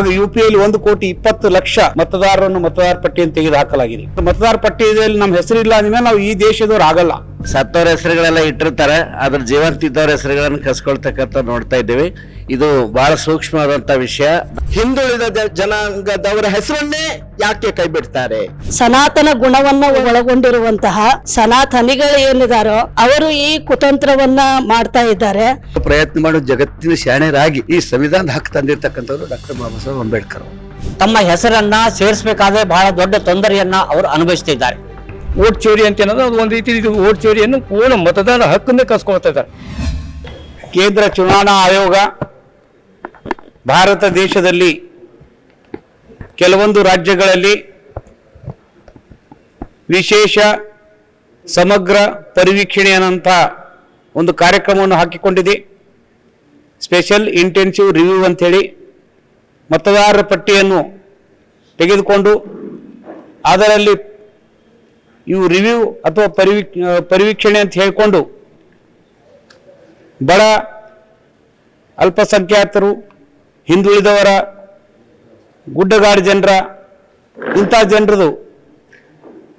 ಆಗ ಯುಪಿಯಲ್ಲಿ ಒಂದು ಕೋಟಿ ಇಪ್ಪತ್ತು ಲಕ್ಷ ಮತದಾರರನ್ನು ಮತದಾರ ಪಟ್ಟಿಯನ್ನು ತೆಗೆದು ಹಾಕಲಾಗಿದೆ. ಮತದಾರ ಪಟ್ಟಿಯಲ್ಲಿ ನಮ್ಮ ಹೆಸರಿಲ್ಲ ಅಂದ್ಮೇಲೆ ನಾವು ಈ ದೇಶದವ್ರು ಆಗಲ್ಲ. ಸತ್ತವ್ರ ಹೆಸರುಗಳೆಲ್ಲ ಇಟ್ಟಿರ್ತಾರೆ ಅದ್ರ ಜೀವಂತ ಇದ್ದವ್ರ ಹೆಸರುಗಳನ್ನ ಕಸ್ಕೊಳ್ತಕ್ಕಂಥ ನೋಡ್ತಾ ಇದ್ದೀವಿ. ಇದು ಬಹಳ ಸೂಕ್ಷ್ಮವಾದಂತ ವಿಷಯ. ಹಿಂದುಳಿದ ಜನಾಂಗದವರ ಹೆಸರನ್ನೇ ಯಾಕೆ ಕೈ ಬಿಡ್ತಾರೆ? ಸನಾತನ ಗುಣವನ್ನ ಒಳಗೊಂಡಿರುವಂತಹ ಸನಾತನಿಗಳು ಏನಿದಾರೋ ಅವರು ಈ ಕುತಂತ್ರವನ್ನ ಮಾಡ್ತಾ ಇದ್ದಾರೆ. ಪ್ರಯತ್ನ ಮಾಡೋ ಜಗತ್ತಿನ ಶಾಣೆರಾಗಿ ಈ ಸಂವಿಧಾನದ ಹಕ್ಕು ತಂದಿರ್ತಕ್ಕಂಥವ್ರು ಡಾಕ್ಟರ್ ಬಾಬಾ ಸಾಹೇಬ್ ಅಂಬೇಡ್ಕರ್ ಅವರು. ತಮ್ಮ ಹೆಸರನ್ನ ಸೇರಿಸಬೇಕಾದ್ರೆ ಬಹಳ ದೊಡ್ಡ ತೊಂದರೆಯನ್ನ ಅವರು ಅನುಭವಿಸುತ್ತಿದ್ದಾರೆ ಓಟ್ ಚೋರಿ ಅಂತ ಅನ್ನೋದು ಅದು ಒಂದು ರೀತಿ ಓಟ್ ಚೋರಿಯನ್ನು ಪೂರ್ಣ ಮತದಾನ ಹಕ್ಕನ್ನೇ ಕಸ್ಕೊಳ್ತಾ ಇದ್ದಾರೆ. ಕೇಂದ್ರ ಚುನಾವಣಾ ಆಯೋಗ ಭಾರತ ದೇಶದಲ್ಲಿ ಕೆಲವೊಂದು ರಾಜ್ಯಗಳಲ್ಲಿ ವಿಶೇಷ ಸಮಗ್ರ ಪರಿವೀಕ್ಷಣೆಯಂಥ ಒಂದು ಕಾರ್ಯಕ್ರಮವನ್ನು ಹಾಕಿಕೊಂಡಿದೆ. ಸ್ಪೆಷಲ್ ಇಂಟೆನ್ಸಿವ್ ರಿವ್ಯೂ ಅಂಥೇಳಿ ಮತದಾರರ ಪಟ್ಟಿಯನ್ನು ತೆಗೆದುಕೊಂಡು ಅದರಲ್ಲಿ ಇವು ರಿವ್ಯೂ ಅಥವಾ ಪರಿವೀ, ಪರಿವೀಕ್ಷಣೆ ಅಂತ ಹೇಳಿಕೊಂಡು ಬಡ ಅಲ್ಪಸಂಖ್ಯಾತರು ಹಿಂದುಳಿದವರ, ಗುಡ್ಡಗಾಡು ಜನರ, ಇಂಥ ಜನರದು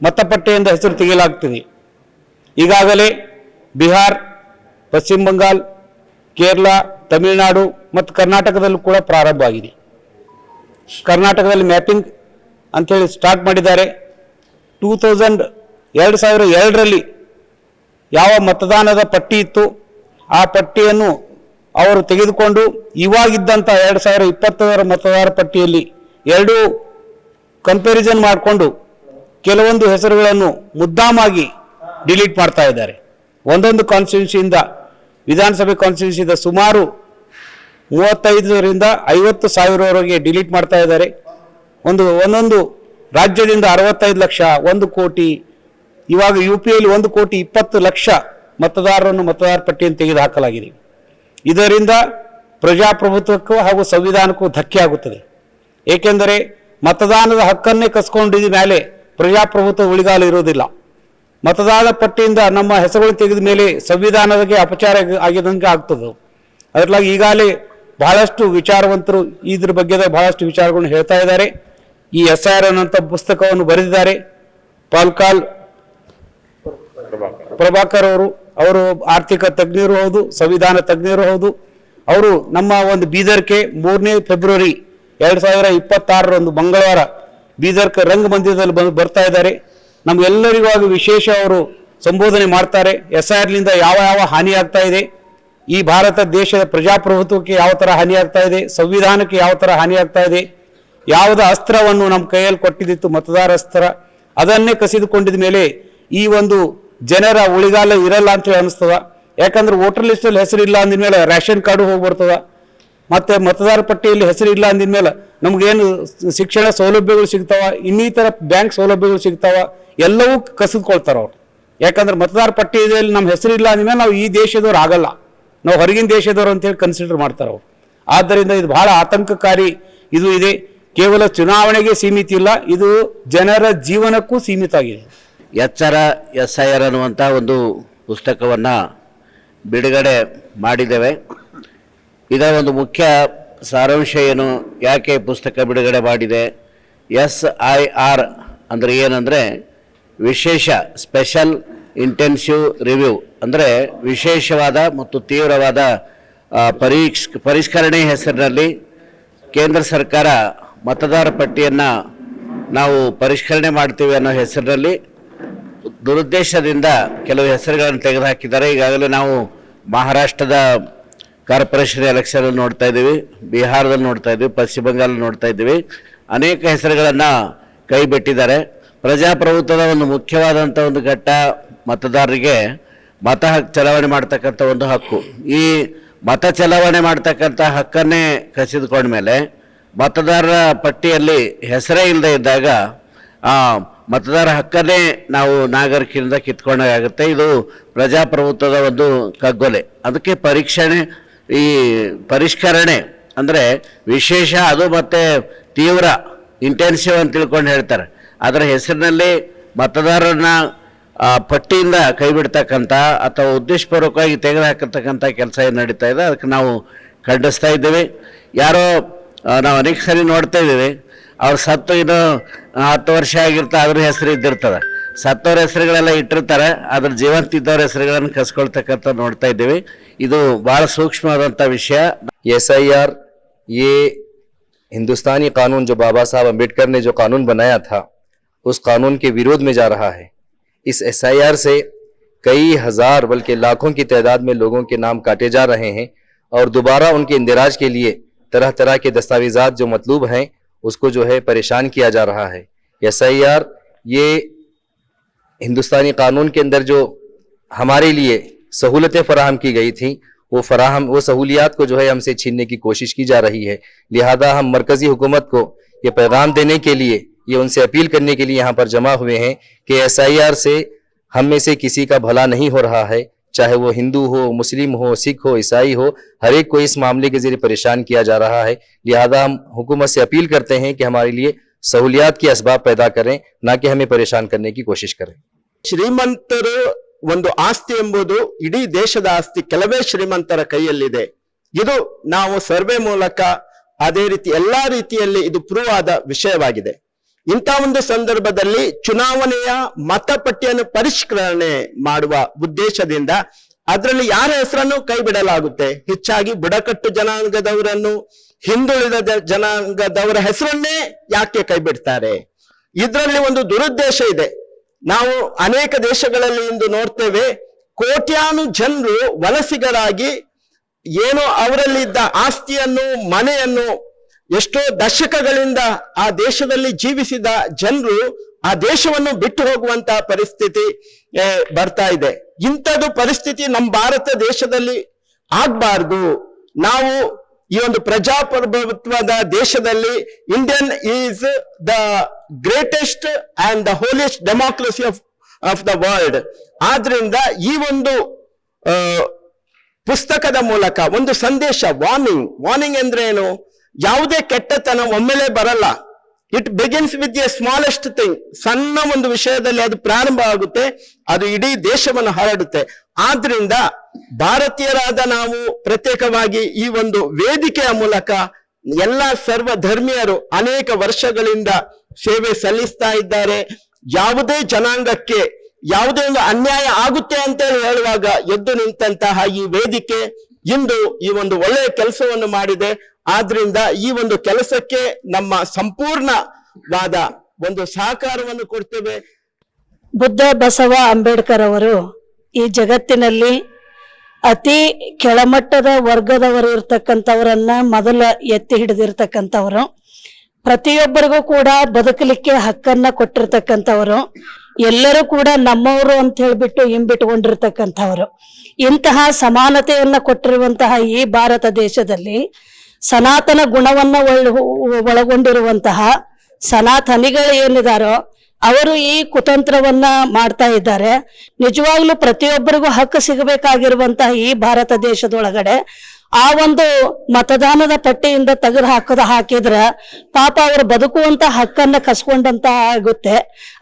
ಮತಪಟ್ಟೆಯಿಂದ ಹೆಸರು ತೆಗೆಯಲಾಗ್ತದೆ. ಈಗಾಗಲೇ ಬಿಹಾರ್, ಪಶ್ಚಿಮ ಬಂಗಾಲ್ ಕೇರಳ, ತಮಿಳುನಾಡು ಮತ್ತು ಕರ್ನಾಟಕದಲ್ಲೂ ಕೂಡ ಪ್ರಾರಂಭ ಆಗಿದೆ. ಕರ್ನಾಟಕದಲ್ಲಿ ಮ್ಯಾಪಿಂಗ್ ಅಂಥೇಳಿ ಸ್ಟಾರ್ಟ್ ಮಾಡಿದ್ದಾರೆ. ಟೂ ತೌಸಂಡ್ ಎರಡು ಸಾವಿರ ಎರಡರಲ್ಲಿ ಯಾವ ಮತದಾನದ ಪಟ್ಟಿ ಇತ್ತು, ಆ ಪಟ್ಟಿಯನ್ನು ಅವರು ತೆಗೆದುಕೊಂಡು ಇವಾಗಿದ್ದಂಥ ಎರಡು ಸಾವಿರ ಇಪ್ಪತ್ತರ ಮತದಾರ ಪಟ್ಟಿಯಲ್ಲಿ ಎರಡೂ ಕಂಪ್ಯಾರಿಸನ್ ಮಾಡಿಕೊಂಡು ಕೆಲವೊಂದು ಹೆಸರುಗಳನ್ನು ಮುದ್ದಾಮಾಗಿ ಡಿಲೀಟ್ ಮಾಡ್ತಾ ಇದ್ದಾರೆ. ಒಂದೊಂದು ಕಾನ್ಸ್ಟಿಟ್ಯೂನ್ಸಿಯಿಂದ ವಿಧಾನಸಭೆ ಕಾನ್ಸ್ಟಿಟ್ಯೂನ್ಸಿಯಿಂದ ಸುಮಾರು ಮೂವತ್ತೈದರಿಂದ ಐವತ್ತು ಸಾವಿರವರೆಗೆ ಡಿಲೀಟ್ ಮಾಡ್ತಾ ಇದ್ದಾರೆ. ಒಂದು, ಒಂದೊಂದು ರಾಜ್ಯದಿಂದ ಅರವತ್ತೈದು ಲಕ್ಷ, ಒಂದು ಕೋಟಿ, ಇವಾಗ ಯು ಪಿಯಲ್ಲಿ ಒಂದು ಕೋಟಿ ಇಪ್ಪತ್ತು ಲಕ್ಷ ಮತದಾರರನ್ನು ಮತದಾರ ಪಟ್ಟಿಯನ್ನು ತೆಗೆದು ಹಾಕಲಾಗಿದೆ ಇದರಿಂದ ಪ್ರಜಾಪ್ರಭುತ್ವಕ್ಕೂ ಹಾಗೂ ಸಂವಿಧಾನಕ್ಕೂ ಧಕ್ಕೆ ಆಗುತ್ತದೆ. ಏಕೆಂದರೆ ಮತದಾನದ ಹಕ್ಕನ್ನೇ ಕಸ್ಕೊಂಡಿದ ಮೇಲೆ ಪ್ರಜಾಪ್ರಭುತ್ವ ಉಳಿಗಾಲ ಇರೋದಿಲ್ಲ ಮತದಾನ ಪಟ್ಟಿಯಿಂದ ನಮ್ಮ ಹೆಸರುಗಳು ತೆಗೆದ ಮೇಲೆ ಸಂವಿಧಾನಕ್ಕೆ ಅಪಚಾರ ಆಗಿದಂಗೆ ಆಗ್ತದೆ. ಅದರಲ್ಲಾಗಿ ಈಗಾಗಲೇ ಬಹಳಷ್ಟು ವಿಚಾರವಂತರು ಇದ್ರ ಬಗ್ಗೆ ಬಹಳಷ್ಟು ವಿಚಾರಗಳನ್ನು ಹೇಳ್ತಾ ಇದ್ದಾರೆ. ಈ ಎಸ್ ಆರ್ ಅನ್ನೋಂಥ ಪುಸ್ತಕವನ್ನು ಬರೆದಿದ್ದಾರೆ. ಪಾಲ್ಕಾಲ್ ಪ್ರಭಾಕರ್ ಅವರು ಅವರು ಆರ್ಥಿಕ ತಜ್ಞರು ಹೌದು, ಸಂವಿಧಾನ ತಜ್ಞರು ಹೌದು. ಅವರು ನಮ್ಮ ಒಂದು ಬೀದರ್ಕೆ ಮೂರನೇ ಫೆಬ್ರವರಿ ಎರಡು ಸಾವಿರ ಇಪ್ಪತ್ತಾರರಂದು ಮಂಗಳವಾರ ಬೀದರ್ಕ ರಂಗ ಮಂದಿರದಲ್ಲಿ ಬಂದು ಬರ್ತಾ ಇದ್ದಾರೆ. ನಮ್ಗೆಲ್ಲರಿಗೂ ವಿಶೇಷ ಅವರು ಸಂಬೋಧನೆ ಮಾಡ್ತಾರೆ. ಎಸ್ ಆರ್ಲಿಂದ ಯಾವ ಯಾವ ಹಾನಿ ಆಗ್ತಾ ಇದೆ, ಈ ಭಾರತ ದೇಶದ ಪ್ರಜಾಪ್ರಭುತ್ವಕ್ಕೆ ಯಾವ ಥರ ಹಾನಿ ಆಗ್ತಾ ಇದೆ, ಸಂವಿಧಾನಕ್ಕೆ ಯಾವ ಥರ ಹಾನಿ ಆಗ್ತಾ ಇದೆ, ಯಾವುದ ಅಸ್ತ್ರವನ್ನು ನಮ್ಮ ಕೈಯಲ್ಲಿ ಕೊಟ್ಟಿದ್ದಿತ್ತು ಮತದಾರ ಅಸ್ತ್ರ, ಅದನ್ನೇ ಕಸಿದುಕೊಂಡಿದ ಮೇಲೆ ಈ ಒಂದು ಜನರ ಉಳಿಗಾಲ ಇರಲ್ಲ ಅಂತ ಹೇಳಿ ಅನಿಸ್ತದ ಯಾಕಂದ್ರೆ ವೋಟರ್ ಲಿಸ್ಟಲ್ಲಿ ಹೆಸರಿಲ್ಲ ಅಂದಿದ್ಮೇಲೆ ರೇಷನ್ ಕಾರ್ಡು ಹೋಗಿ ಬರ್ತದ ಮತ್ತೆ ಮತದಾರ ಪಟ್ಟಿಯಲ್ಲಿ ಹೆಸರಿಲ್ಲ ಅಂದಿದ್ಮೇಲೆ ನಮಗೇನು ಶಿಕ್ಷಣ ಸೌಲಭ್ಯಗಳು ಸಿಗ್ತಾವ, ಇನ್ನಿತರ ಬ್ಯಾಂಕ್ ಸೌಲಭ್ಯಗಳು ಸಿಗ್ತಾವ, ಎಲ್ಲವೂ ಕಸಿದ್ಕೊಳ್ತಾರೆ ಅವ್ರು. ಯಾಕಂದ್ರೆ ಮತದಾರ ಪಟ್ಟಿಯಲ್ಲಿ ನಮ್ಮ ಹೆಸರಿಲ್ಲ ಅಂದ್ಮೇಲೆ ನಾವು ಈ ದೇಶದವ್ರು ಆಗಲ್ಲ. ನಾವು ಹೊರಗಿನ ದೇಶದವ್ರು ಅಂತೇಳಿ ಕನ್ಸಿಡರ್ ಮಾಡ್ತಾರೆ ಅವ್ರು. ಆದ್ದರಿಂದ ಇದು ಬಹಳ ಆತಂಕಕಾರಿ ಇದು ಇದೆ. ಕೇವಲ ಚುನಾವಣೆಗೆ ಸೀಮಿತ ಇಲ್ಲ, ಇದು ಜನರ ಜೀವನಕ್ಕೂ ಸೀಮಿತ ಆಗಿದೆ. ಎಚ್ಚರ ಎಸ್ ಐ ಆರ್ ಅನ್ನುವಂಥ ಒಂದು ಪುಸ್ತಕವನ್ನು ಬಿಡುಗಡೆ ಮಾಡಿದ್ದೇವೆ. ಇದರ ಒಂದು ಮುಖ್ಯ ಸಾರಾಂಶ ಏನು, ಯಾಕೆ ಪುಸ್ತಕ ಬಿಡುಗಡೆ ಮಾಡಿದೆ ಎಸ್ ಐ ಆರ್ ಅಂದರೆ ಏನಂದರೆ ವಿಶೇಷ ಸ್ಪೆಷಲ್ ಇಂಟೆನ್ಸಿವ್ ರಿವ್ಯೂ, ಅಂದರೆ ವಿಶೇಷವಾದ ಮತ್ತು ತೀವ್ರವಾದ ಪರೀಕ್ಷ, ಪರಿಷ್ಕರಣೆ ಹೆಸರಿನಲ್ಲಿ ಕೇಂದ್ರ ಸರ್ಕಾರ ಮತದಾರ ಪಟ್ಟಿಯನ್ನು ನಾವು ಪರಿಷ್ಕರಣೆ ಮಾಡ್ತೀವಿ ಅನ್ನೋ ಹೆಸರಿನಲ್ಲಿ ದುರುದ್ದೇಶದಿಂದ ಕೆಲವು ಹೆಸರುಗಳನ್ನು ತೆಗೆದುಹಾಕಿದ್ದಾರೆ. ಈಗಾಗಲೇ ನಾವು ಮಹಾರಾಷ್ಟ್ರದ ಕಾರ್ಪೊರೇಷನ್ ಎಲೆಕ್ಷನ್ ನೋಡ್ತಾ ಇದ್ದೀವಿ, ಬಿಹಾರದಲ್ಲಿ ನೋಡ್ತಾ ಇದ್ದೀವಿ, ಪಶ್ಚಿಮ ಬಂಗಾಳ ನೋಡ್ತಾ ಇದ್ದೀವಿ. ಅನೇಕ ಹೆಸರುಗಳನ್ನು ಕೈ ಬಿಟ್ಟಿದ್ದಾರೆ. ಪ್ರಜಾಪ್ರಭುತ್ವದ ಒಂದು ಮುಖ್ಯವಾದಂಥ ಒಂದು ಘಟ್ಟ ಮತದಾರರಿಗೆ ಮತ ಹಕ್ಕು ಚಲಾವಣೆ ಮಾಡ್ತಕ್ಕಂಥ ಒಂದು ಹಕ್ಕು. ಈ ಮತ ಚಲಾವಣೆ ಮಾಡ್ತಕ್ಕಂಥ ಹಕ್ಕನ್ನೇ ಕಸಿದುಕೊಂಡ ಮೇಲೆ ಮತದಾರರ ಪಟ್ಟಿಯಲ್ಲಿ ಹೆಸರೇ ಇಲ್ಲದೆ ಇದ್ದಾಗ ಮತದಾರ ಹಕ್ಕನ್ನೇ ನಾವು ನಾಗರಿಕರಿಂದ ಕಿತ್ಕೊಂಡಾಗುತ್ತೆ. ಇದು ಪ್ರಜಾಪ್ರಭುತ್ವದ ಒಂದು ಕಗ್ಗೊಲೆ. ಅದಕ್ಕೆ ಪರೀಕ್ಷಣೆ, ಈ ಪರಿಷ್ಕರಣೆ ಅಂದರೆ ವಿಶೇಷ ಅದು ಮತ್ತು ತೀವ್ರ ಇಂಟೆನ್ಸಿವ್ ಅಂತ ತಿಳ್ಕೊಂಡು ಹೇಳ್ತಾರೆ. ಅದರ ಹೆಸರಿನಲ್ಲಿ ಮತದಾರರನ್ನ ಪಟ್ಟಿಯಿಂದ ಕೈ ಬಿಡ್ತಕ್ಕಂಥ ಅಥವಾ ಉದ್ದೇಶಪೂರ್ವಕವಾಗಿ ತೆಗೆದುಹಾಕತಕ್ಕಂಥ ಕೆಲಸ ಏನು ನಡೀತಾ ಇದೆ, ಅದಕ್ಕೆ ನಾವು ಖಂಡಿಸ್ತಾ ಇದ್ದೇವೆ. ಯಾರೋ ನಾವು ಅನೇಕ ಸರಿ ನೋಡ್ತಾ ಇದ್ದೀವಿ. ಅವ್ರು ಸತ್ತು ಇನ್ನು ಹತ್ತು ವರ್ಷ ಅದ್ರ ಹೆಸರು ಸತ್ತವ್ರ ಹೆಸರುಗಳೆಲ್ಲ ಇಟ್ಟಿರ್ತಾರೆ ಅದ್ರ ಜೀವಂತ ಇದ್ದವ್ರ ಹೆಸರುಗಳನ್ನು ಕಸ್ಕೊಳ್ತಕ್ಕಂಥ ನೋಡ್ತಾ ಇದ್ದೀವಿ. ಇದು ಭಾಳ ಸೂಕ್ಷ್ಮವಾದಂಥ ವಿಷಯ. ہندوستانی قانون جو بابا صاحب امبیڈکر نے جو قانون بنایا تھا اس قانون کے ورودھ میں جا رہا ہے اس ایس آئی آر سے کئی ہزار بلکہ لاکھوں کی تعداد میں لوگوں کے نام کاٹے جا رہے ہیں اور دوبارہ ان کے اندراج کے لیے طرح طرح کے دستاویزات جو مطلوب ہیں اس کو جو ہے پریشان کیا جا رہا ہے۔ ایس آئی آر یہ ہندوستانی قانون کے اندر جو ہمارے لیے سہولتیں فراہم کی گئی تھیں، وہ فراہم، وہ سہولیات کو جو ہے ہم سے چھیننے کی کوشش کی جا رہی ہے۔ لہذا ہم مرکزی حکومت کو یہ پیغام دینے کے لیے، یہ ان سے اپیل کرنے کے لیے یہاں پر جمع ہوئے ہیں کہ ایس آئی آر سے ہم میں سے کسی کا بھلا نہیں ہو رہا ہے۔ چاہے وہ ہندو ہو، مسلم ہو، سکھ ہو، عیسائی ہو، ہر ایک کو اس معاملے کے ذریعے پریشان کیا جا رہا ہے۔ لہذا ہم حکومت سے اپیل کرتے ہیں کہ ہمارے لیے سہولیات کے اسباب پیدا کریں، نہ کہ ہمیں پریشان کرنے کی کوشش کریں۔ ಶ್ರೀಮಂತರು ಒಂದು ಆಸ್ತಿ ಎಂಬುದು ಇಡೀ ದೇಶದ ಆಸ್ತಿ، ಕೆಲವೇ ಶ್ರೀಮಂತರ ಕೈಯಲ್ಲಿದೆ. ಇದು ನಾವು ಸರ್ವೆ ಮೂಲಕ ಅದೇ ರೀತಿ ಎಲ್ಲಾ ರೀತಿಯಲ್ಲಿ ಇದು ಪ್ರೂವ್ ಆದ ವಿಷಯವಾಗಿದೆ. ಇಂಥ ಒಂದು ಸಂದರ್ಭದಲ್ಲಿ ಚುನಾವಣೆಯ ಮತಪಟ್ಟಿಯನ್ನು ಪರಿಷ್ಕರಣೆ ಮಾಡುವ ಉದ್ದೇಶದಿಂದ ಅದರಲ್ಲಿ ಯಾರ ಹೆಸರನ್ನು ಕೈ ಬಿಡಲಾಗುತ್ತೆ ಹೆಚ್ಚಾಗಿ ಬುಡಕಟ್ಟು ಜನಾಂಗದವರನ್ನು, ಹಿಂದುಳಿದ ಜನಾಂಗದವರ ಹೆಸರನ್ನೇ ಯಾಕೆ ಕೈ ಬಿಡ್ತಾರೆ ಇದರಲ್ಲಿ ಒಂದು ದುರುದ್ದೇಶ ಇದೆ. ನಾವು ಅನೇಕ ದೇಶಗಳಲ್ಲಿ ಇಂದು ನೋಡ್ತೇವೆ, ಕೋಟ್ಯಾನು ಜನರು ವಲಸಿಗರಾಗಿ ಏನೋ ಅವರಲ್ಲಿದ್ದ ಆಸ್ತಿಯನ್ನು, ಮನೆಯನ್ನು ಎಷ್ಟೋ ದಶಕಗಳಿಂದ ಆ ದೇಶದಲ್ಲಿ ಜೀವಿಸಿದ ಜನರು ಆ ದೇಶವನ್ನು ಬಿಟ್ಟು ಹೋಗುವಂತ ಪರಿಸ್ಥಿತಿ ಬರ್ತಾ ಇದೆ. ಇಂಥದ್ದು ಪರಿಸ್ಥಿತಿ ನಮ್ಮ ಭಾರತ ದೇಶದಲ್ಲಿ ಆಗ್ಬಾರ್ದು. ನಾವು ಈ ಒಂದು ಪ್ರಜಾಪ್ರಭುತ್ವದ ದೇಶದಲ್ಲಿ Indian is the greatest and the holiest democracy of of the world ಆದ್ರಿಂದ ಈ ಒಂದು ಪುಸ್ತಕದ ಮೂಲಕ ಒಂದು ಸಂದೇಶ ವಾರ್ನಿಂಗ್ ವಾರ್ನಿಂಗ್ ಅಂದ್ರೆ ಏನು? ಯಾವುದೇ ಕೆಟ್ಟತನ ಒಮ್ಮೆಲೆ ಬರಲ್ಲ. It begins with a smallest thing ಸಣ್ಣ ಒಂದು ವಿಷಯದಲ್ಲಿ ಅದು ಪ್ರಾರಂಭ ಆಗುತ್ತೆ, ಅದು ಇಡೀ ದೇಶವನ್ನು ಹರಡುತ್ತೆ. ಆದ್ರಿಂದ ಭಾರತೀಯರಾದ ನಾವು ಪ್ರತ್ಯೇಕವಾಗಿ ಈ ಒಂದು ವೇದಿಕೆಯ ಮೂಲಕ ಎಲ್ಲ ಸರ್ವ ಧರ್ಮೀಯರು ಅನೇಕ ವರ್ಷಗಳಿಂದ ಸೇವೆ ಸಲ್ಲಿಸ್ತಾ ಇದ್ದಾರೆ. ಯಾವುದೇ ಜನಾಂಗಕ್ಕೆ ಯಾವುದೇ ಒಂದು ಅನ್ಯಾಯ ಆಗುತ್ತೆ ಅಂತ ಹೇಳುವಾಗ ಎದ್ದು ನಿಂತಹ ಈ ವೇದಿಕೆ ಇಂದು ಈ ಒಂದು ಒಳ್ಳೆಯ ಕೆಲಸವನ್ನು ಮಾಡಿದೆ. ಆದ್ರಿಂದ ಈ ಒಂದು ಕೆಲಸಕ್ಕೆ ನಮ್ಮ ಸಂಪೂರ್ಣವಾದ ಒಂದು ಸಹಕಾರವನ್ನು ಕೊಡ್ತೇವೆ. ಬುದ್ಧ ಬಸವ ಅಂಬೇಡ್ಕರ್ ಅವರು ಈ ಜಗತ್ತಿನಲ್ಲಿ ಅತಿ ಕೆಳಮಟ್ಟದ ವರ್ಗದವರು ಇರ್ತಕ್ಕಂಥವರನ್ನ ಮೊದಲ ಎತ್ತಿ ಹಿಡಿದಿರ್ತಕ್ಕಂಥವರು. ಪ್ರತಿಯೊಬ್ಬರಿಗೂ ಕೂಡ ಬದುಕಲಿಕ್ಕೆ ಹಕ್ಕನ್ನ ಕೊಟ್ಟಿರ್ತಕ್ಕಂಥವರು. ಎಲ್ಲರೂ ಕೂಡ ನಮ್ಮವರು ಅಂತ ಹೇಳ್ಬಿಟ್ಟು ಹಿಂಬಿಟ್ಕೊಂಡಿರ್ತಕ್ಕಂಥವರು. ಇಂತಹ ಸಮಾನತೆಯನ್ನ ಕೊಟ್ಟಿರುವಂತಹ ಈ ಭಾರತ ದೇಶದಲ್ಲಿ ಸನಾತನ ಗುಣವನ್ನ ಒಳ- ಒಳಗೊಂಡಿರುವಂತಹ ಸನಾತನಿಗಳು ಏನಿದಾರೋ ಅವರು ಈ ಕುತಂತ್ರವನ್ನ ಮಾಡ್ತಾ ಇದ್ದಾರೆ. ನಿಜವಾಗ್ಲೂ ಪ್ರತಿಯೊಬ್ಬರಿಗೂ ಹಕ್ಕು ಸಿಗಬೇಕಾಗಿರುವಂತಹ ಈ ಭಾರತ ದೇಶದೊಳಗಡೆ ಆ ಒಂದು ಮತದಾನದ ಪಟ್ಟಿಯಿಂದ ತೆಗೆದು ಹಾಕದ ಹಾಕಿದ್ರ ಪಾಪ ಅವರು ಬದುಕುವಂತ ಹಕ್ಕನ್ನ ಕಸ್ಕೊಂಡಂತ ಆಗುತ್ತೆ.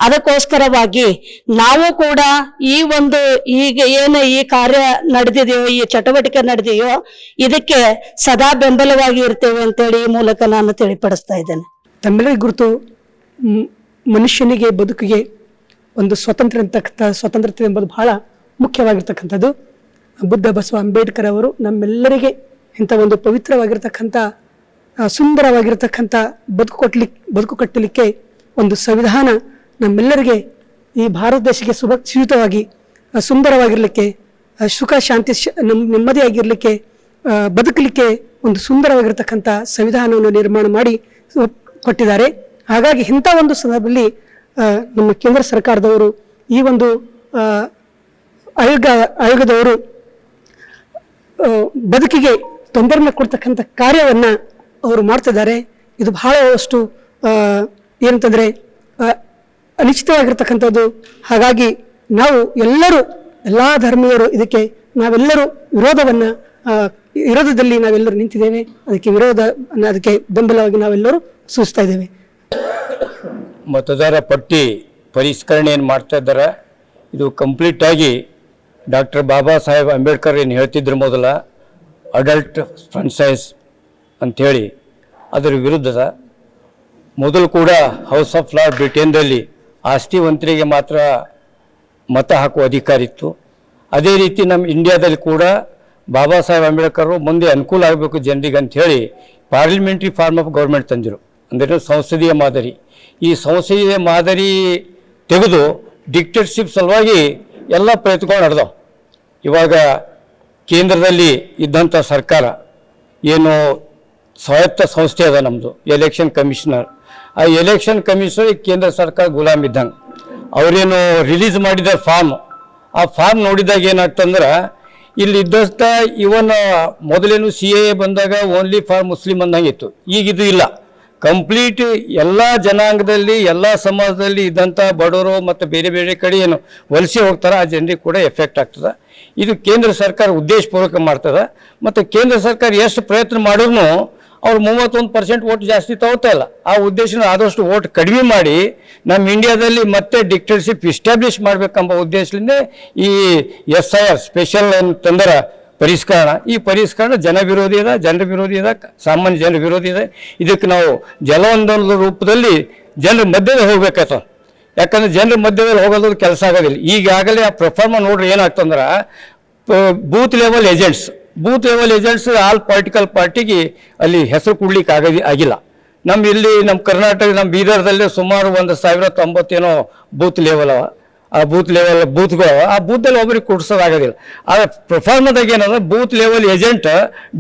ಅದಕ್ಕೋಸ್ಕರವಾಗಿ ನಾವು ಕೂಡ ಈ ಒಂದು ಈಗ ಏನು ಈ ಕಾರ್ಯ ನಡೆದಿದೆಯೋ, ಈ ಚಟುವಟಿಕೆ ನಡೆದಿದೆಯೋ, ಇದಕ್ಕೆ ಸದಾ ಬೆಂಬಲವಾಗಿ ಇರ್ತೇವೆ ಅಂತೇಳಿ ಈ ಮೂಲಕ ನಾನು ತಿಳಿಪಡಿಸ್ತಾ ಇದ್ದೇನೆ. ತಮ್ಮೆಲ್ಲರಿಗೂ ಗುರುತು ಮನುಷ್ಯನಿಗೆ, ಬದುಕಿಗೆ ಒಂದು ಸ್ವತಂತ್ರ ಅಂತಕ್ಕಂಥ ಸ್ವತಂತ್ರತೆ ಎಂಬುದು ಬಹಳ ಮುಖ್ಯವಾಗಿರ್ತಕ್ಕಂಥದ್ದು. ಬುದ್ಧ ಬಸವ ಅಂಬೇಡ್ಕರ್ ಅವರು ನಮ್ಮೆಲ್ಲರಿಗೆ ಇಂಥ ಒಂದು ಪವಿತ್ರವಾಗಿರ್ತಕ್ಕಂಥ ಸುಂದರವಾಗಿರ್ತಕ್ಕಂಥ ಬದುಕು ಕೊಟ್ಲಿಕ್ಕೆ ಬದುಕು ಕಟ್ಟಲಿಕ್ಕೆ ಒಂದು ಸಂವಿಧಾನ ನಮ್ಮೆಲ್ಲರಿಗೆ ಈ ಭಾರತ ದೇಶಕ್ಕೆ ಸುರಕ್ಷಿತವಾಗಿ ಆ, ಸುಂದರವಾಗಿರಲಿಕ್ಕೆ ಸುಖ ಶಾಂತಿ ನಮ್ಮ ನಮ್ ನೆಮ್ಮದಿಯಾಗಿರಲಿಕ್ಕೆ ಬದುಕಲಿಕ್ಕೆ ಒಂದು ಸುಂದರವಾಗಿರ್ತಕ್ಕಂಥ ಸಂವಿಧಾನವನ್ನು ನಿರ್ಮಾಣ ಮಾಡಿ ಕೊಟ್ಟಿದ್ದಾರೆ. ಹಾಗಾಗಿ ಇಂಥ ಒಂದು ಸಂದರ್ಭದಲ್ಲಿ ನಮ್ಮ ಕೇಂದ್ರ ಸರ್ಕಾರದವರು ಈ ಒಂದು ಆಯೋಗ ಆಯೋಗದವರು ಬದುಕಿಗೆ ತೊಂದರೆನ ಕೊಡ್ತಕ್ಕಂಥ ಕಾರ್ಯವನ್ನು ಅವರು ಮಾಡ್ತಿದ್ದಾರೆ. ಇದು ಬಹಳಷ್ಟು ಏನಂತಂದರೆ ಅನಿಶ್ಚಿತವಾಗಿರ್ತಕ್ಕಂಥದ್ದು. ಹಾಗಾಗಿ ನಾವು ಎಲ್ಲರೂ, ಎಲ್ಲ ಧರ್ಮೀಯರು ಇದಕ್ಕೆ ನಾವೆಲ್ಲರೂ ವಿರೋಧವನ್ನು ವಿರೋಧದಲ್ಲಿ ನಾವೆಲ್ಲರೂ ನಿಂತಿದ್ದೇವೆ. ಅದಕ್ಕೆ ವಿರೋಧ, ಅದಕ್ಕೆ ಬೆಂಬಲವಾಗಿ ನಾವೆಲ್ಲರೂ ಸೂಚಿಸ್ತಾ ಇದ್ದೇವೆ. ಮತದಾರ ಪಟ್ಟಿ ಪರಿಷ್ಕರಣೆ ಏನು ಮಾಡ್ತಾ ಇದ್ದಾರೆ? ಇದು ಕಂಪ್ಲೀಟ್ ಆಗಿ ಡಾಕ್ಟರ್ ಬಾಬಾ ಸಾಹೇಬ್ ಅಂಬೇಡ್ಕರ್ ಏನು ಹೇಳ್ತಿದ್ರು ಮೊದಲ? ಅಡಲ್ಟ್ ಫ್ರಾಂಚೈಸ್ ಅಂಥೇಳಿ. ಅದರ ವಿರುದ್ಧದ ಮೊದಲು ಕೂಡ ಹೌಸ್ ಆಫ್ ಲಾರ್ಡ್ ಬ್ರಿಟನ್ದಲ್ಲಿ ಆಸ್ತಿವಂತರಿಗೆ ಮಾತ್ರ ಮತ ಹಾಕುವ ಅಧಿಕಾರ ಇತ್ತು. ಅದೇ ರೀತಿ ನಮ್ಮ ಇಂಡಿಯಾದಲ್ಲಿ ಕೂಡ ಬಾಬಾ ಸಾಹೇಬ್ ಅಂಬೇಡ್ಕರ್ ಮುಂದೆ ಅನುಕೂಲ ಆಗಬೇಕು ಜನರಿಗೆ ಅಂತ ಹೇಳಿ ಪಾರ್ಲಿಮೆಂಟ್ರಿ ಫಾರ್ಮ್ ಆಫ್ ಗೌರ್ಮೆಂಟ್ ತಂದಿರು. ಅಂದರೆ ಸಂಸದೀಯ ಮಾದರಿ. ಈ ಸಂಸದೀಯ ಮಾದರಿ ತೆಗೆದು ಡಿಕ್ಟೇಟರ್ಶಿಪ್ ಸಲುವಾಗಿ ಎಲ್ಲ ಪ್ರಯತ್ನಗಳು ನಡೆದವು. ಇವಾಗ ಕೇಂದ್ರದಲ್ಲಿ ಇದ್ದಂಥ ಸರ್ಕಾರ ಏನು ಸ್ವಾಯತ್ತ ಸಂಸ್ಥೆ ಅದ ನಮ್ಮದು ಎಲೆಕ್ಷನ್ ಕಮಿಷನರ್ ಆ ಎಲೆಕ್ಷನ್ ಕಮಿಷನರ್ ಕೇಂದ್ರ ಸರ್ಕಾರ ಗುಲಾಮ್ ಇದ್ದಂಗೆ. ಅವರೇನು ರಿಲೀಸ್ ಮಾಡಿದ ಫಾರ್ಮ್ ಆ ಫಾರ್ಮ್ ನೋಡಿದಾಗ ಏನಾಗ್ತಂದ್ರೆ ಇಲ್ಲಿ ಇದ್ದಷ್ಟ ಇವನ್ ಮೊದಲೇನು ಸಿ ಎ ಬಂದಾಗ ಓನ್ಲಿ ಫಾರ್ ಮುಸ್ಲಿಮ್ ಅಂದಂಗೆ ಇತ್ತು ಈಗ ಇದು ಇಲ್ಲ. ಕಂಪ್ಲೀಟ್ ಎಲ್ಲ ಜನಾಂಗದಲ್ಲಿ, ಎಲ್ಲ ಸಮಾಜದಲ್ಲಿ ಇದ್ದಂಥ ಬಡವರು ಮತ್ತು ಬೇರೆ ಬೇರೆ ಕಡೆ ಏನು ವಲಸೆ ಹೋಗ್ತಾರೆ, ಆ ಜನರಿಗೆ ಕೂಡ ಎಫೆಕ್ಟ್ ಆಗ್ತದೆ. ಇದು ಕೇಂದ್ರ ಸರ್ಕಾರ ಉದ್ದೇಶಪೂರ್ವಕ ಮಾಡ್ತದೆ. ಮತ್ತು ಕೇಂದ್ರ ಸರ್ಕಾರ ಎಷ್ಟು ಪ್ರಯತ್ನ ಮಾಡಿದ್ರು ಅವ್ರು ಮೂವತ್ತೊಂದು ಪರ್ಸೆಂಟ್ ಓಟ್ ಜಾಸ್ತಿ ತಗೋತಾ ಇಲ್ಲ. ಆ ಉದ್ದೇಶನ ಆದಷ್ಟು ಓಟ್ ಕಡಿಮೆ ಮಾಡಿ ನಮ್ಮ ಇಂಡಿಯಾದಲ್ಲಿ ಮತ್ತೆ ಡಿಕ್ಟೇಟರ್ಶಿಪ್ ಇಸ್ಟಾಬ್ಲಿಷ್ ಮಾಡಬೇಕೆಂಬ ಉದ್ದೇಶದಿಂದ ಈ ಎಸ್ ಐ ಆರ್ ಸ್ಪೆಷಲ್ ತಂದರ ಪರಿಷ್ಕರಣ. ಈ ಪರಿಷ್ಕರಣ ಜನ ವಿರೋಧಿ ಇದೆ ಜನರ ವಿರೋಧಿ ಇದೆ ಸಾಮಾನ್ಯ ಜನರ ವಿರೋಧಿ ಇದೆ ಇದಕ್ಕೆ ನಾವು ಜಲವಂದನದ ರೂಪದಲ್ಲಿ ಜನರ ಮಧ್ಯದಲ್ಲಿ ಹೋಗ್ಬೇಕಾಯ್ತು. ಯಾಕಂದ್ರೆ ಜನರ ಮಧ್ಯದಲ್ಲಿ ಹೋಗೋದ್ರ ಕೆಲಸ ಆಗೋದಿಲ್ಲ. ಈಗಾಗಲೇ ಆ ಪ್ರಫಾರ್ಮ ನೋಡ್ರಿ ಏನಾಗ್ತಂದ್ರೆ booth level agents, booth level agents all political ಪಾರ್ಟಿಗೆ ಅಲ್ಲಿ ಹೆಸರು ಕೊಡ್ಲಿಕ್ಕೆ ಆಗೋದಿ, ಆಗಿಲ್ಲ. ನಮ್ಮ ಇಲ್ಲಿ ನಮ್ಮ ಕರ್ನಾಟಕ ನಮ್ಮ ಬೀದರ್ದಲ್ಲೇ ಸುಮಾರು ಒಂದು ಸಾವಿರ ತೊಂಬತ್ತೇನೋ ಬೂತ್ ಲೆವೆಲ್ ಅವ. ಆ ಬೂತ್ ಲೆವೆಲ್ ಬೂತ್ಗಳು ಆ ಬೂತಲ್ಲಿ ಒಬ್ಬರಿಗೆ ಕೊಡ್ಸೋದಾಗೋದಿಲ್ಲ. ಆದರೆ ಪ್ರಫಾರ್ಮದಾಗ ಏನಂದ್ರೆ ಬೂತ್ ಲೆವೆಲ್ ಏಜೆಂಟ್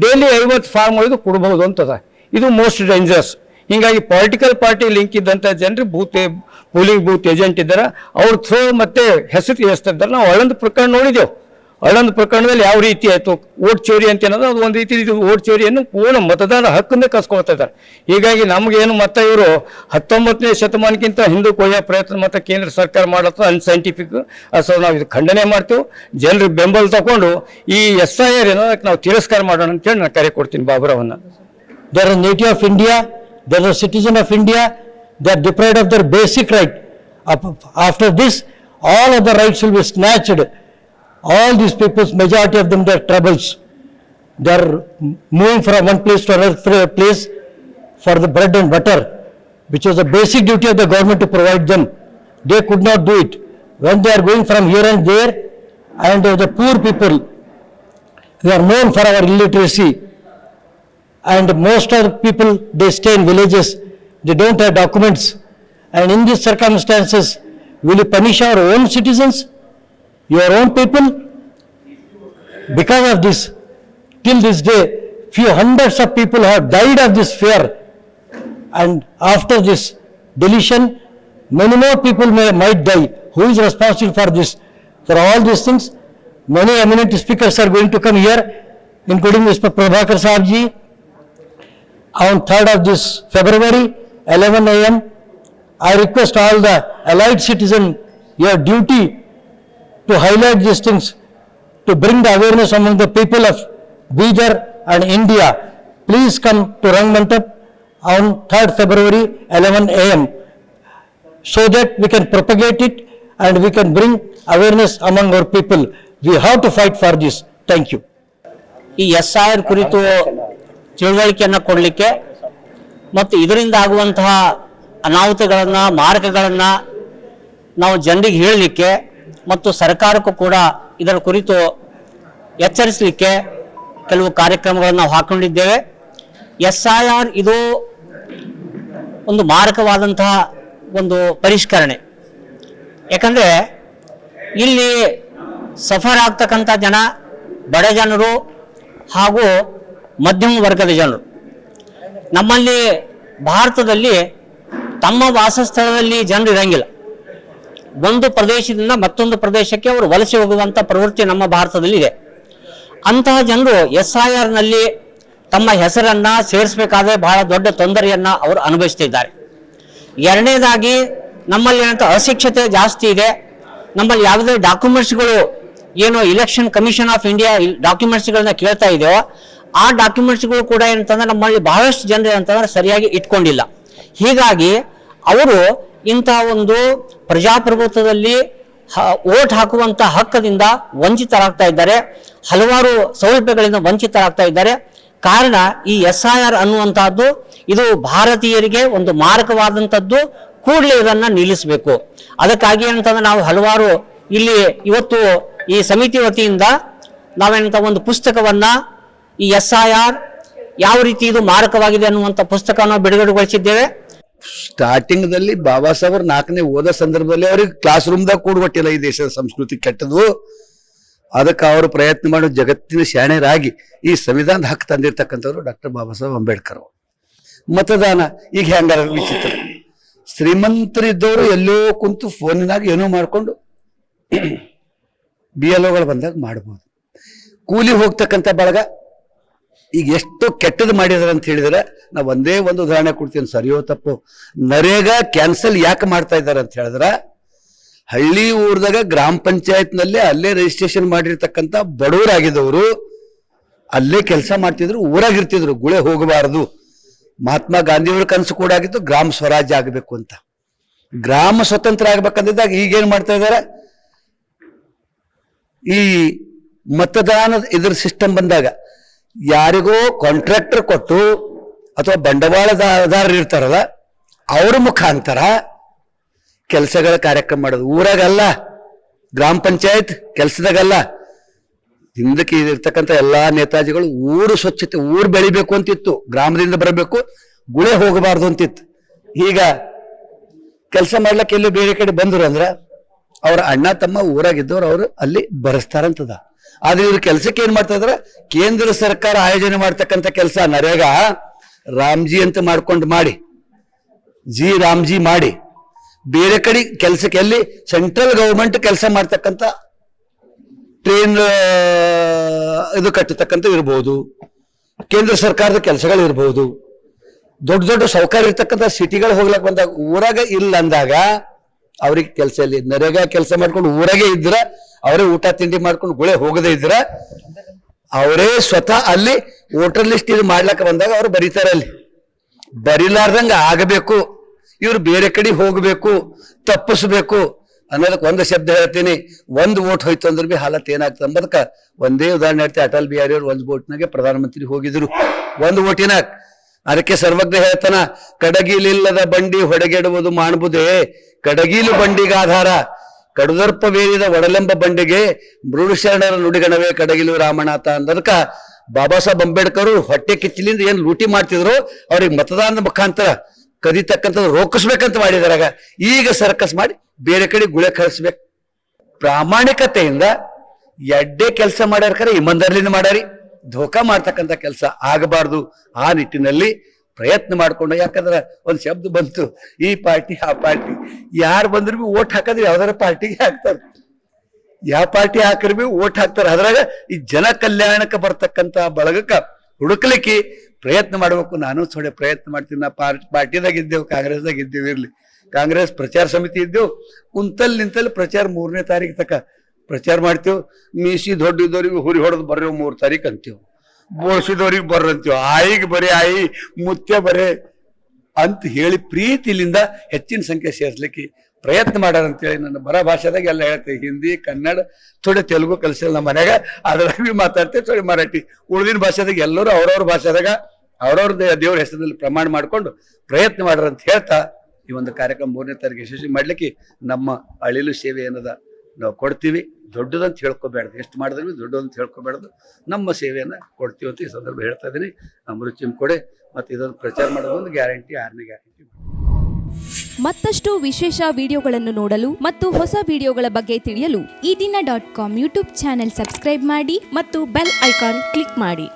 ಡೈಲಿ ಐವತ್ತು ಫಾರ್ಮ್ ಒಳಗೆ ಕೊಡ್ಬೋದು ಅಂತದ. ಇದು ಮೋಸ್ಟ್ ಡೇಂಜರಸ್ ಹೀಗಾಗಿ ಪೊಲಿಟಿಕಲ್ ಪಾರ್ಟಿ ಲಿಂಕ್ ಇದ್ದಂಥ ಜನರು ಬೂತ್ ಪೋಲಿಂಗ್ ಬೂತ್ ಏಜೆಂಟ್ ಇದ್ದಾರೆ. ಅವ್ರ ಥ್ರೋ ಮತ್ತೆ ಹೆಸರು ತಿಳಿಸ್ತಾ ನಾವು ಒಳಂದು ಪ್ರಕರಣ ನೋಡಿದೆವು ಒಳಂದು ಪ್ರಕರಣದಲ್ಲಿ ಯಾವ ರೀತಿ ಆಯಿತು? ಓಟ್ ಚೋರಿ ಅಂತ ಏನದು? ಅದು ಒಂದು ರೀತಿ ಓಟ್ ಚೋರಿಯನ್ನು ಪೂರ್ಣ ಮತದಾನ ಹಕ್ಕನ್ನೇ ಕಸ್ಕೊಳ್ತಾ ಇದ್ದಾರೆ. ಹೀಗಾಗಿ ನಮಗೇನು ಮತ್ತೆ ಇವರು ಹತ್ತೊಂಬತ್ತನೇ ಶತಮಾನಕ್ಕಿಂತ ಹಿಂದೂ ಒಯ್ಯೋ ಪ್ರಯತ್ನ ಮತ್ತು ಕೇಂದ್ರ ಸರ್ಕಾರ ಮಾಡತ್ತ ಅನ್ಸೈಂಟಿಫಿಕ್ ಸೊ ನಾವು ಇದು ಖಂಡನೆ ಮಾಡ್ತೇವೆ. ಜನರು ಬೆಂಬಲ ತಗೊಂಡು ಈ ಎಸ್ ಐ ಆರ್ ಏನೋ ನಾವು ತಿರಸ್ಕಾರ ಮಾಡೋಣ ಅಂತೇಳಿ ನಾನು ಕರೆ ಕೊಡ್ತೀನಿ ಬಾಬುರಾವನ್ನ. There are native of India there are citizen of India they are deprived of their basic right after this all of the rights will be snatched. All these people's, majority of them, their troubles. They are moving from one place to another place for the bread and butter, which was the basic duty of the government to provide them. They could not do it. When they are going from here and there, and the poor people, they are known for our illiteracy, and most of the people, they stay in villages, they don't have documents. And in these circumstances, will you punish our own citizens, your own people? Because of this, till this day, few hundreds of people have died of this fear. And after this deletion, many more people may, might die. Who is responsible for this? For all these things, many eminent speakers are going to come here, including Mr. Prabhakar Saab ji, on 3rd of this February, 11 a.m. I request all the allied citizen, your duty to highlight these things, to bring the awareness among the people of Bidar and India. Please come to Rang Mantap on 3rd February, 11 a.m. so that we can propagate it and we can bring awareness among our people. We have to fight for this. Thank you. ಈ S I R ಕುರಿತು ತಿಳುವಳಿಕೆಯನ್ನು ಕೊಡಲಿಕ್ಕೆ ಮತ್ತು ಇದರಿಂದ ಆಗುವಂತಹ ಅನಾಹುತಗಳನ್ನು ಮಾರಕಗಳನ್ನು ನಾವು ಜನರಿಗೆ ಹೇಳಲಿಕ್ಕೆ ಮತ್ತು ಸರ್ಕಾರಕ್ಕೂ ಕೂಡ ಇದರ ಕುರಿತು ಎಚ್ಚರಿಸಲಿಕ್ಕೆ ಕೆಲವು ಕಾರ್ಯಕ್ರಮಗಳನ್ನು ನಾವು ಹಾಕೊಂಡಿದ್ದೇವೆ. ಎಸ್ ಐ ಆರ್ ಇದು ಒಂದು ಮಾರಕವಾದಂತಹ ಒಂದು ಪರಿಷ್ಕರಣೆ. ಯಾಕಂದರೆ ಇಲ್ಲಿ ಸಫರ್ ಆಗ್ತಕ್ಕಂಥ ಜನ, ಬಡ ಜನರು ಹಾಗೂ ಮಧ್ಯಮ ವರ್ಗದ ಜನರು. ನಮ್ಮಲ್ಲಿ ಭಾರತದಲ್ಲಿ ತಮ್ಮ ವಾಸಸ್ಥಳದಲ್ಲಿ ಜನರು ಇರಂಗಿಲ್ಲ. ಒಂದು ಪ್ರದೇಶದಿಂದ ಮತ್ತೊಂದು ಪ್ರದೇಶಕ್ಕೆ ಅವರು ವಲಸೆ ಹೋಗುವಂಥ ಪ್ರವೃತ್ತಿ ನಮ್ಮ ಭಾರತದಲ್ಲಿ ಇದೆ ಅಂತಹ ಜನರು ಎಸ್ ಐ ಆರ್ನಲ್ಲಿ ತಮ್ಮ ಹೆಸರನ್ನು ಸೇರಿಸಬೇಕಾದ್ರೆ ಬಹಳ ದೊಡ್ಡ ತೊಂದರೆಯನ್ನು ಅವರು ಅನುಭವಿಸ್ತಿದ್ದಾರೆ. ಎರಡನೇದಾಗಿ ನಮ್ಮಲ್ಲಿ ಏನಂತ ಅಶಿಕ್ಷತೆ ಜಾಸ್ತಿ ಇದೆ. ನಮ್ಮಲ್ಲಿ ಯಾವುದೇ ಡಾಕ್ಯುಮೆಂಟ್ಸ್ಗಳು ಏನು ಇಲೆಕ್ಷನ್ ಕಮಿಷನ್ ಆಫ್ ಇಂಡಿಯಾ ಡಾಕ್ಯುಮೆಂಟ್ಸ್ಗಳನ್ನ ಕೇಳ್ತಾ ಇದೆಯೋ, ಆ ಡಾಕ್ಯುಮೆಂಟ್ಸ್ಗಳು ಕೂಡ ಏನಂತಂದ್ರೆ ನಮ್ಮಲ್ಲಿ ಬಹಳಷ್ಟು ಜನರು ಏನಂತಂದ್ರೆ ಸರಿಯಾಗಿ ಇಟ್ಕೊಂಡಿಲ್ಲ. ಹೀಗಾಗಿ ಅವರು ಇಂಥ ಒಂದು ಪ್ರಜಾಪ್ರಭುತ್ವದಲ್ಲಿ ಓಟ್ ಹಾಕುವಂತ ಹಕ್ಕದಿಂದ ವಂಚಿತರಾಗ್ತಾ ಇದ್ದಾರೆ. ಹಲವಾರು ಸೌಲಭ್ಯಗಳಿಂದ ವಂಚಿತರಾಗ್ತಾ ಇದ್ದಾರೆ. ಕಾರಣ ಈ ಎಸ್ ಐ ಆರ್ ಅನ್ನುವಂತಹದ್ದು ಇದು ಭಾರತೀಯರಿಗೆ ಒಂದು ಮಾರಕವಾದಂಥದ್ದು. ಕೂಡಲೇ ಇದನ್ನ ನಿಲ್ಲಿಸಬೇಕು. ಅದಕ್ಕಾಗಿ ಏನಂತಂದ್ರೆ ನಾವು ಹಲವಾರು ಇಲ್ಲಿ ಇವತ್ತು ಈ ಸಮಿತಿ ವತಿಯಿಂದ ನಾವೇನಂತ ಒಂದು ಪುಸ್ತಕವನ್ನ ಈ ಎಸ್ ಐ ಆರ್ ಯಾವ ರೀತಿ ಇದು ಮಾರಕವಾಗಿದೆ ಅನ್ನುವಂಥ ಪುಸ್ತಕವನ್ನು ಬಿಡುಗಡೆಗೊಳಿಸಿದ್ದೇವೆ. ಸ್ಟಾರ್ಟಿಂಗ್ ದಲ್ಲಿ ಬಾಬಾ ಸಾಹೇಬ್ ನಾಲ್ಕನೇ ಓದೋ ಸಂದರ್ಭದಲ್ಲಿ ಅವ್ರಿಗೆ ಕ್ಲಾಸ್ ರೂಮ್ದಾಗ ಕೂಡ್ಬಿಟ್ಟಿಲ್ಲ ಈ ದೇಶದ ಸಂಸ್ಕೃತಿ ಕೆಟ್ಟದು ಅದಕ್ಕೆ ಅವರು ಪ್ರಯತ್ನ ಮಾಡೋ ಜಗತ್ತಿನ ಶಾಣೆರಾಗಿ ಈ ಸಂವಿಧಾನದ ಹಕ್ಕು ತಂದಿರ್ತಕ್ಕಂಥವ್ರು ಡಾಕ್ಟರ್ ಬಾಬಾ ಸಾಹೇಬ್ ಅಂಬೇಡ್ಕರ್ ಅವರು. ಮತದಾನ ಈಗ ಹೆಂಗಾರ ವಿಚಿತ್ರ. ಶ್ರೀಮಂತರಿದ್ದವರು ಎಲ್ಲೋ ಕುಂತು ಫೋನಿನಾಗ ಏನೋ ಮಾಡ್ಕೊಂಡು ಬಿ ಎಲ್ ಓಗಳು ಬಂದಾಗ ಮಾಡ್ಬೋದು. ಕೂಲಿ ಹೋಗ್ತಕ್ಕಂಥ ಬಳಗ ಈಗ ಎಷ್ಟು ಕೆಟ್ಟದ್ದು ಮಾಡಿದಾರೆ ಅಂತ ಹೇಳಿದ್ರೆ, ನಾವು ಒಂದೇ ಒಂದು ಉದಾಹರಣೆ ಕೊಡ್ತೀನಿ ಸರಿಯೋ ತಪ್ಪು. ನರೇಗಾ ಕ್ಯಾನ್ಸಲ್ ಯಾಕೆ ಮಾಡ್ತಾ ಇದ್ದಾರೆ ಅಂತ ಹೇಳಿದ್ರೆ, ಹಳ್ಳಿ ಊರ್ದಾಗ ಗ್ರಾಮ ಪಂಚಾಯತ್ನಲ್ಲೇ ಅಲ್ಲೇ ರಿಜಿಸ್ಟ್ರೇಷನ್ ಮಾಡಿರ್ತಕ್ಕಂಥ ಬಡವರಾಗಿದ್ದವರು ಅಲ್ಲೇ ಕೆಲಸ ಮಾಡ್ತಿದ್ರು, ಊರಾಗಿರ್ತಿದ್ರು, ಗುಳೆ ಹೋಗಬಾರದು. ಮಹಾತ್ಮ ಗಾಂಧಿಯವರ ಕನಸು ಕೂಡ ಆಗಿತ್ತು, ಗ್ರಾಮ ಸ್ವರಾಜ್ಯ ಆಗಬೇಕು ಅಂತ. ಗ್ರಾಮ ಸ್ವತಂತ್ರ ಆಗ್ಬೇಕಂದಿದ್ದಾಗ ಈಗೇನ್ ಮಾಡ್ತಾ ಇದ್ದಾರೆ? ಈ ಮತದಾನದ ಇದ್ರ ಸಿಸ್ಟಮ್ ಬಂದಾಗ ಯಾರಿಗೋ ಕಾಂಟ್ರಾಕ್ಟರ್ ಕೊಟ್ಟು ಅಥವಾ ಬಂಡವಾಳದಾರರು ಇರ್ತಾರಲ್ಲ, ಅವ್ರ ಮುಖಾಂತರ ಕೆಲಸಗಳ ಕಾರ್ಯಕ್ರಮ ಮಾಡೋದು. ಊರಾಗಲ್ಲ, ಗ್ರಾಮ ಪಂಚಾಯತ್ ಕೆಲಸದಾಗಲ್ಲ. ಹಿಂದಕ್ಕೆ ಇರ್ತಕ್ಕಂಥ ಎಲ್ಲಾ ನೇತಾಜಿಗಳು ಊರು ಸ್ವಚ್ಛತೆ, ಊರು ಬೆಳಿಬೇಕು ಅಂತಿತ್ತು. ಗ್ರಾಮದಿಂದ ಬರಬೇಕು, ಗುಳೆ ಹೋಗಬಾರ್ದು ಅಂತಿತ್ತು. ಈಗ ಕೆಲಸ ಮಾಡ್ಲಿಕ್ಕೆ ಎಲ್ಲಿ ಬೇರೆ ಕಡೆ ಬಂದ್ರು ಅಂದ್ರೆ ಅವ್ರ ಅಣ್ಣ ತಮ್ಮ ಊರಾಗಿದ್ದವ್ರು ಅವರು ಅಲ್ಲಿ ಬರೆಸ್ತಾರಂತದ. ಆದ್ರೆ ಇವ್ರ ಕೆಲ್ಸಕ್ಕೆ ಏನ್ ಮಾಡ್ತಾ ಕೇಂದ್ರ ಸರ್ಕಾರ ಆಯೋಜನೆ ಮಾಡ್ತಕ್ಕಂಥ ಕೆಲಸ ನರೇಗಾ, ರಾಮ್ಜಿ ಅಂತ ಮಾಡ್ಕೊಂಡು ಮಾಡಿ. ಜಿ ರಾಮ್ಜಿ ಮಾಡಿ. ಬೇರೆ ಕಡೆ ಕೆಲಸಕ್ಕೆ ಎಲ್ಲಿ? ಸೆಂಟ್ರಲ್ ಗೌರ್ಮೆಂಟ್ ಕೆಲಸ ಮಾಡ್ತಕ್ಕಂಥ ಟ್ರೈನ್ ಇದು ಕಟ್ಟತಕ್ಕಂಥ ಇರ್ಬೋದು. ಕೇಂದ್ರ ಸರ್ಕಾರದ ಕೆಲಸಗಳು ಇರ್ಬೋದು. ದೊಡ್ಡ ದೊಡ್ಡ ಸೌಕರ್ಯ ಇರ್ತಕ್ಕಂಥ ಸಿಟಿಗಳು ಹೋಗ್ಲಕ್ ಬಂದಾಗ ಊರಾಗ ಇಲ್ಲ ಅಂದಾಗ, ಅವ್ರಿಗೆ ಕೆಲಸ ಇಲ್ಲಿ ನರೇಗಾ ಕೆಲಸ ಮಾಡ್ಕೊಂಡು ಊರಾಗೆ ಇದ್ರ ಅವರೇ ಊಟ ತಿಂಡಿ ಮಾಡ್ಕೊಂಡು ಗುಳೆ ಹೋಗದೇ ಇದ್ರ ಅವರೇ ಸ್ವತಃ ಅಲ್ಲಿ ವೋಟರ್ ಲಿಸ್ಟ್ ಇದು ಮಾಡ್ಲಕ್ಕ ಬಂದಾಗ ಅವ್ರು ಬರೀತಾರೆ ಅಲ್ಲಿ. ಬರಿಲಾರ್ದಂಗ ಆಗಬೇಕು, ಇವ್ರು ಬೇರೆ ಕಡೆ ಹೋಗಬೇಕು, ತಪ್ಪಿಸ್ಬೇಕು ಅನ್ನೋದಕ್ಕೆ ಒಂದು ಶಬ್ದ ಹೇಳ್ತೀನಿ. ಒಂದು ವೋಟ್ ಹೋಯ್ತು ಅಂದ್ರೆ ಬಿ ಹಾಲತ್ ಏನಾಗ್ತದೆ ಅಂಬದಕ್ಕೆ ಒಂದೇ ಉದಾಹರಣೆ ಹೇಳ್ತೀನಿ. ಅಟಲ್ ಬಿಹಾರಿ ಅವರು ಒಂದು ವೋಟ್ನಾಗೆ ಪ್ರಧಾನಮಂತ್ರಿ ಹೋಗಿದ್ರು. ಒಂದು ವೋಟಿನಾಗ ಅದಕ್ಕೆ ಸರ್ವಜ್ಞ ಹೇಳ್ತಾನ, ಕಡಗಿಲಿಲ್ಲದ ಬಂಡಿ ಹೊಡೆಗೆಡುವುದು ಮಾಡ್ಬೋದೇ ಕಡಗಿಲು ಬಂಡಿಗೆ ಆಧಾರ ಕಡುದರ್ಪ ಬೇರಿದ ಒಡಲೆಂಬ ಬಂಡಿಗೆ ಮೃಡುಶರಣರ ನುಡಿಗಣವೇ ಕಡಗಿಲು ರಾಮನಾಥ ಅಂದದಕ್ಕ ಬಾಬಾ ಸಾಹೇಬ್ ಅಂಬೇಡ್ಕರ್ ಹೊಟ್ಟೆ ಕಿಚ್ಚಲಿಂದ ಏನ್ ಲೂಟಿ ಮಾಡ್ತಿದ್ರು? ಅವ್ರಿಗೆ ಮತದಾನದ ಮುಖಾಂತರ ಕದಿತಕ್ಕಂಥದ್ದು ರೋಕಿಸ್ಬೇಕಂತ ಮಾಡಿದಾರಾಗ. ಈಗ ಸರ್ಕಸ್ ಮಾಡಿ ಬೇರೆ ಕಡೆ ಗುಳೆ ಕಳಿಸ್ಬೇಕು. ಪ್ರಾಮಾಣಿಕತೆಯಿಂದ ಎಡ್ಡೆ ಕೆಲಸ ಮಾಡ್ಯಾರ ಕರೆ ಇಮಂದರ್ಲಿಂದ ಮಾಡ್ಯಾರಿ. ಧೋಕಾ ಮಾಡ್ತಕ್ಕಂಥ ಕೆಲಸ ಆಗಬಾರ್ದು ಆ ನಿಟ್ಟಿನಲ್ಲಿ. ಪ್ರಯತ್ನ ಮಾಡ್ಕೊಂಡು, ಯಾಕಂದ್ರೆ ಒಂದು ಶಬ್ದ ಬಂತು, ಈ ಪಾರ್ಟಿ, ಆ ಪಾರ್ಟಿ. ಯಾರು ಬಂದ್ರು ಬಿ ಓಟ್ ಹಾಕಿದ್ರೆ ಯಾವ್ದಾರ ಪಾರ್ಟಿಗೆ ಹಾಕ್ತಾರೆ. ಯಾವ ಪಾರ್ಟಿ ಹಾಕ್ರಿ ಬಿ ಓಟ್ ಹಾಕ್ತಾರೆ. ಅದ್ರಾಗ ಈ ಜನ ಕಲ್ಯಾಣಕ್ಕೆ ಬರ್ತಕ್ಕಂತ ಬಳಗಕ್ಕ ಹುಡುಕ್ಲಿಕ್ಕೆ ಪ್ರಯತ್ನ ಮಾಡ್ಬೇಕು. ನಾನು ಥೋಡೆ ಪ್ರಯತ್ನ ಮಾಡ್ತೀನಿ. ನಾ ಪಾರ್ಟಿ ಪಾರ್ಟಿದಾಗ ಇದ್ದೇವೆ, ಕಾಂಗ್ರೆಸ್ದಾಗ ಇದ್ದೇವೆ ಇರ್ಲಿ. ಕಾಂಗ್ರೆಸ್ ಪ್ರಚಾರ ಸಮಿತಿ ಇದ್ದೇವು. ಕುಂತಲ್ ನಿಂತಲ್ಲಿ ಪ್ರಚಾರ ಮೂರನೇ ತಾರೀಕು ತಕ ಪ್ರಚಾರ ಮಾಡ್ತೇವೆ. ಮೀಸಿ ದೊಡ್ಡ ಇದ್ದವ್ರಿಗೆ ಹುರಿ ಹೊಡೆದು ಬರ್ರಿ ಮೂರು ತಾರೀಕು ಅಂತೀವಿ ಬೋಳ್ಸಿದವ್ರಿಗೆ ಬರ್ರಿ ಅಂತೀವಿ ಆಯಿಗೆ ಬರೀ ಆಯಿ, ಮುತ್ಯ ಬರೇ ಅಂತ ಹೇಳಿ ಪ್ರೀತಿಲಿಂದ ಹೆಚ್ಚಿನ ಸಂಖ್ಯೆ ಸೇರಿಸ್ಲಿಕ್ಕೆ ಪ್ರಯತ್ನ ಮಾಡ್ಯಾರ ಅಂತೇಳಿ ನನ್ನ ಬರ ಭಾಷೆದಾಗ ಎಲ್ಲ ಹೇಳ್ತೇವೆ. ಹಿಂದಿ, ಕನ್ನಡ, ಥೋಡೆ ತೆಲುಗು ಕಲಿಸಿಲ್ಲ ನಮ್ಮ ಮನ್ಯಾಗ. ಅದ್ರಾಗ ಬಿ ಮಾತಾಡ್ತೇವೆ, ಥೋಡೆ ಮರಾಠಿ. ಉಳಿದಿನ ಭಾಷೆದಾಗ ಎಲ್ಲರೂ ಅವ್ರವ್ರ ಭಾಷೆದಾಗ ಅವ್ರವ್ರ ದೇವ್ರ ಹೆಸರಿನಲ್ಲಿ ಪ್ರಮಾಣ ಮಾಡಿಕೊಂಡು ಪ್ರಯತ್ನ ಮಾಡ್ರ ಅಂತ ಹೇಳ್ತಾ ಈ ಒಂದು ಕಾರ್ಯಕ್ರಮ ಮೂರನೇ ತಾರೀಕು ಯಶಸ್ವಿ ಮಾಡ್ಲಿಕ್ಕೆ ನಮ್ಮ ಅಳಿಲು ಸೇವೆ ಏನದ? ನಾವು ಕೊಡ್ತೀವಿ. ದೊಡ್ಡದಂತ ಹೇಳ್ಕೊಬೇಡ್ದು ಎಷ್ಟು ಮಾಡಿದ್ರೂ ದೊಡ್ಡದಂತ ಹೇಳ್ಕೊಬೇಡ್ದು. ನಮ್ಮ ಸೇವೆಯನ್ನು ಕೊಡ್ತೀವಿ ಅಂತ ಈ ಸಂದರ್ಭ ಹೇಳ್ತಾ ಇದ್ದೀನಿ. ಅಮೃತ ಕೊಡೆ. ಮತ್ತು ಇದೊಂದು ಪ್ರಚಾರ ಮಾಡೋದು ಒಂದು ಗ್ಯಾರಂಟಿ, ಆರನೇ ಗ್ಯಾರಂಟಿ ಮತ್ತಷ್ಟು ವಿಶೇಷ ವಿಡಿಯೋಗಳನ್ನು ನೋಡಲು ಮತ್ತು ಹೊಸ ವಿಡಿಯೋಗಳ ಬಗ್ಗೆ ತಿಳಿಯಲು Eedina dot com YouTube channel subscribe ಮಾಡಿ ಮತ್ತು ಬೆಲ್ ಐಕಾನ್ ಕ್ಲಿಕ್ ಮಾಡಿ.